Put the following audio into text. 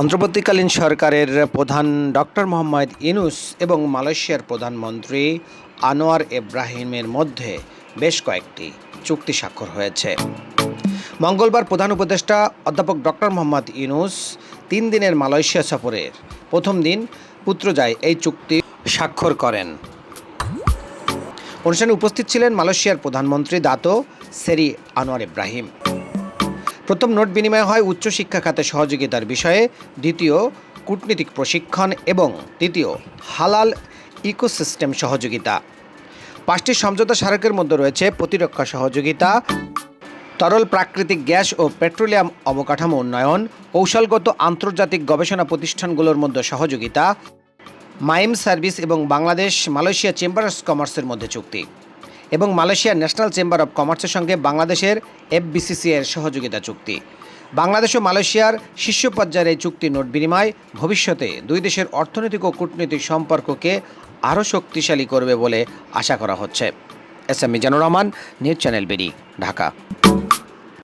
অন্তর্বর্তীকালীন সরকারের প্রধান ডক্টর মোহাম্মদ ইনুস এবং মালয়েশিয়ার প্রধানমন্ত্রী আনোয়ার ইব্রাহিমের মধ্যে বেশ কয়েকটি চুক্তি স্বাক্ষর হয়েছে। মঙ্গলবার প্রধান উপদেষ্টা অধ্যাপক ডক্টর মোহাম্মদ ইনুস তিন দিনের মালয়েশিয়া সফরের প্রথম দিন পুত্রজায় এই চুক্তি স্বাক্ষর করেন। অনুষ্ঠানে উপস্থিত ছিলেন মালয়েশিয়ার প্রধানমন্ত্রী দাতো সেরি আনোয়ার ইব্রাহিম। প্রথম নোট বিনিময় হয় উচ্চশিক্ষা খাতে সহযোগিতার বিষয়ে, দ্বিতীয় কূটনীতিক প্রশিক্ষণ এবং তৃতীয় হালাল ইকোসিস্টেম সহযোগিতা। পাঁচটি সমঝোতা স্মারকের মধ্যে রয়েছে প্রতিরক্ষা সহযোগিতা, তরল প্রাকৃতিক গ্যাস ও পেট্রোলিয়াম অবকাঠামো উন্নয়ন, কৌশলগত আন্তর্জাতিক গবেষণা প্রতিষ্ঠানগুলোর মধ্যে সহযোগিতা, মাইম সার্ভিস এবং বাংলাদেশ মালয়েশিয়া চেম্বার অফ কমার্সের মধ্যে চুক্তি। এবং মালয়েশিয়ার ন্যাশনাল চেম্বার অব কমার্সের সঙ্গে বাংলাদেশের এফবিসিসি এর সহযোগিতা চুক্তি। বাংলাদেশ ও মালয়েশিয়ার শীর্ষ পর্যায়ের এই চুক্তি নোট বিনিময় ভবিষ্যতে দুই দেশের অর্থনৈতিক ও কূটনৈতিক সম্পর্ককে আরও শক্তিশালী করবে বলে আশা করা হচ্ছে। S M Mizanur Rahman, news channel বেরি ঢাকা।